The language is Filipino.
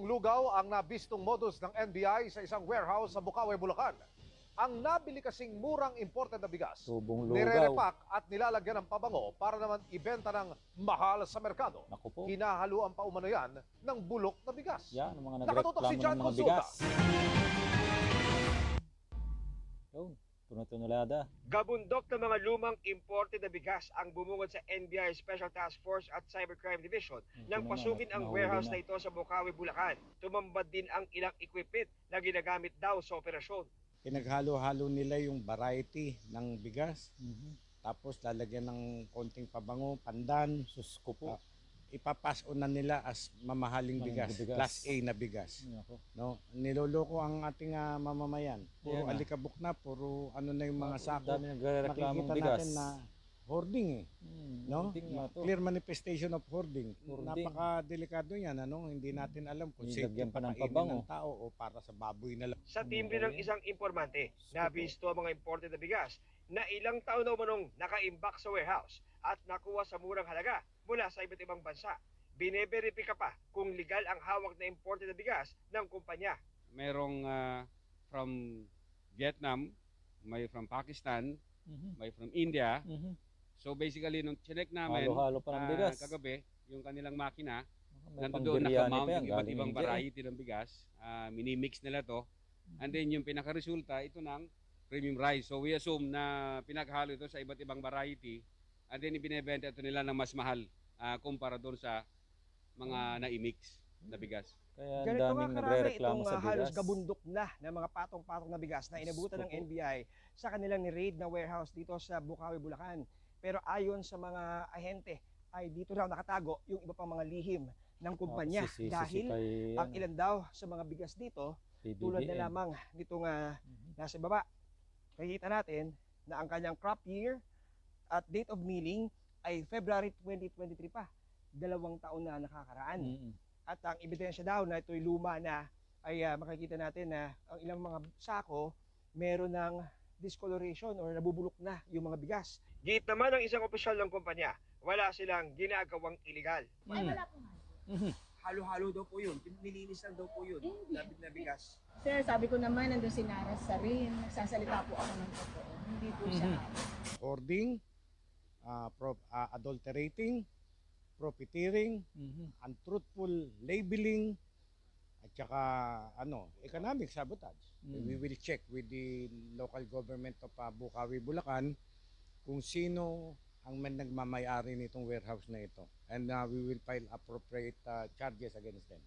Subong lugaw ang nabistong modus ng NBI sa isang warehouse sa Bukawe, Bulacan. Ang nabili kasing murang imported na bigas, Subong lugaw. nirerepak at nilalagyan ng pabango para naman ibenta ng mahal sa merkado. Naku po. Hinahaluan pa umano yan ng bulok na bigas. Yan, ang mga Nakatutok si nagreklamo John ng mga Consulta. bigas. Yun, tunutunulada. Gabundok ng mga lumang imported na bigas ang bumungod sa NBI Special Task Force at Cybercrime Division nang pasukin ang warehouse na. na ito sa Bukawi, Bulacan. Tumambad din ang ilang equipment na ginagamit daw sa operasyon. Pinaghalo-halo nila yung variety ng bigas. Mhm. Tapos lalagyan ng konting pabango, pandan. Sus ko po. Ipapass on na nila as mamahaling bigas, bigas. class A na bigas. No, niloloko ang ating ah, mamamayan. Puro Yan na. alikabok na, puro ano na yung mga sako. dami nagre-reklamong Makikita bigas. natin na hoarding eh. Hmm, No? hoarding to. Clear manifestation of hoarding. Hoarding. Napaka-delikado yan. Ano? Hindi natin alam kung safe yung pa ng pakainin pabango. ng tao o para sa baboy na lang. Sa Ano timbre ng yan? isang informante, Gusto nabisto ang mga imported na bigas na ilang taon na umanong naka-imbak sa warehouse at nakuha sa murang halaga mula sa iba't ibang bansa. Bineberipika pa kung legal ang hawak na imported na bigas ng kumpanya. Mayroong ah, from Vietnam, may from Pakistan, Mhm. may from India. Mhm. So basically, nung chinek namin Halo-halo pa ng ah, bigas. kagabi, yung kanilang makina, May nandoon nakamount yung iba't ibang eh. variety ng bigas. Ah, minimix nila to. And then yung pinakaresulta, ito ng premium rice. So we assume na pinaghalo ito sa iba't ibang variety. And then ibinebenta ito nila ng mas mahal ah, kumpara doon sa mga na-mix na bigas. Kaya ang Ganito nga daming karami nagre-reklamo itong sa ah, halos bigas. gabundok na ng mga patong-patong na bigas na inabutan ng. NBI sa kanilang ni-raid na warehouse dito sa Bukawi, Bulacan. Pero ayon sa mga ahente ay dito raw nakatago yung iba pang mga lihim ng kumpanya Tapos sisisi dahil kay, ang ano, ilan daw sa mga bigas dito PBBM. tulad na lamang nitong Mhm. nasa baba. Nakikita natin na ang kanyang crop year at date of milling ay February 2023 pa. Dalawang taon na nakakaraan. Mhm. At ang ebidensya daw na ito'y luma na ay ah, makikita natin na ang ilang mga sako meron ng discoloration or nabubulok na yung mga bigas. Giit naman ng isang opisyal ng kumpanya, wala silang ginagawang iligal. Ay, Mhm. wala po nga. Mhm. Halo-halo daw po yun. Nilinis lang daw po yun. Labid na bigas. Sir, sabi ko naman, nandun si Nara sa rin. Nagsasalita po ako ng totoo. Hindi po siya. Mhm. Hoarding, ah, pro- ah, adulterating, profiteering, Mhm. untruthful labeling, at saka ano, economic sabotage. Mm. We will check with the local government of ah, Bukawi, Bulacan kung sino ang man nagmamayari nitong warehouse na ito. And ah, we will file appropriate ah, charges against them.